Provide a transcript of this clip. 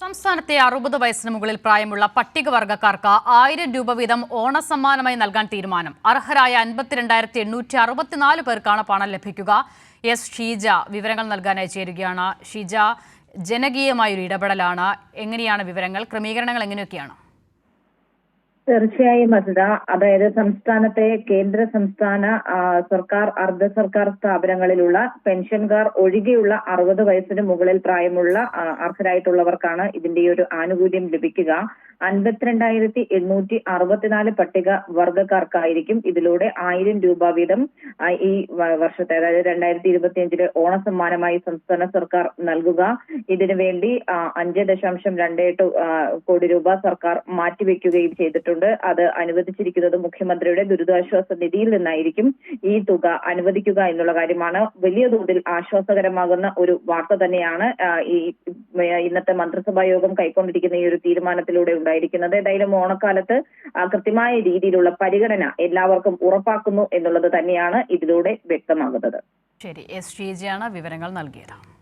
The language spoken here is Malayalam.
സംസ്ഥാനത്തെ അറുപത് വയസ്സിന് മുകളിൽ പ്രായമുള്ള പട്ടികവർഗക്കാർക്ക് ആയിരം രൂപ വീതം ഓണസമ്മാനമായി നൽകാൻ തീരുമാനം. അർഹരായ അൻപത്തിരണ്ടായിരത്തി എണ്ണൂറ്റി അറുപത്തിനാല് പേർക്കാണ് പണം ലഭിക്കുക. എസ് ഷീജ വിവരങ്ങൾ നൽകാനായി ചേരുകയാണ്. ഷീജ ജനകീയമായൊരു ഇടപെടലാണ്. എങ്ങനെയാണ് വിവരങ്ങൾ? ക്രമീകരണങ്ങൾ എങ്ങനെയൊക്കെയാണ്? തീർച്ചയായും അസിത അതായത് സംസ്ഥാനത്തെ കേന്ദ്ര സംസ്ഥാന സർക്കാർ അർദ്ധ സർക്കാർ സ്ഥാപനങ്ങളിലുള്ള പെൻഷൻകാർ ഒഴികെയുള്ള അറുപത് വയസ്സിന് മുകളിൽ പ്രായമുള്ള അർഹരായിട്ടുള്ളവർക്കാണ് ഇതിന്റെ ഒരു ആനുകൂല്യം ലഭിക്കുക. അൻപത്തിരണ്ടായിരത്തി എണ്ണൂറ്റി അറുപത്തിനാല് പട്ടിക വർഗക്കാർക്കായിരിക്കും ഇതിലൂടെ ആയിരം രൂപ വീതം ഈ വർഷത്തെ അതായത് രണ്ടായിരത്തി ഇരുപത്തിയഞ്ചിലെ ഓണസമ്മാനമായി സംസ്ഥാന സർക്കാർ നൽകുക. ഇതിനുവേണ്ടി അഞ്ച് ദശാംശം രണ്ട് എട്ട് കോടി രൂപ സർക്കാർ മാറ്റിവെക്കുകയും ചെയ്തിട്ടുണ്ട്. അത് അനുവദിച്ചിരിക്കുന്നത് മുഖ്യമന്ത്രിയുടെ ദുരിതാശ്വാസ നിധിയിൽ നിന്നായിരിക്കും ഈ തുക അനുവദിക്കുക എന്നുള്ള കാര്യമാണ്. വലിയ തോതിൽ ആശ്വാസകരമാകുന്ന ഒരു വാർത്ത തന്നെയാണ് ഈ ഇന്നത്തെ മന്ത്രിസഭാ യോഗം കൈക്കൊണ്ടിരിക്കുന്ന ഈ ഒരു തീരുമാനത്തിലൂടെ ഉണ്ടായിരിക്കുന്നത്. ഏതായാലും ഓണക്കാലത്ത് കൃത്യമായ രീതിയിലുള്ള പരിഗണന എല്ലാവർക്കും ഉറപ്പാക്കുന്നു എന്നുള്ളത് തന്നെയാണ് ഇതിലൂടെ വ്യക്തമാകുന്നത്. ശരി. എസ് ഷീജയാണ് വിവരങ്ങൾ നൽകിയത്.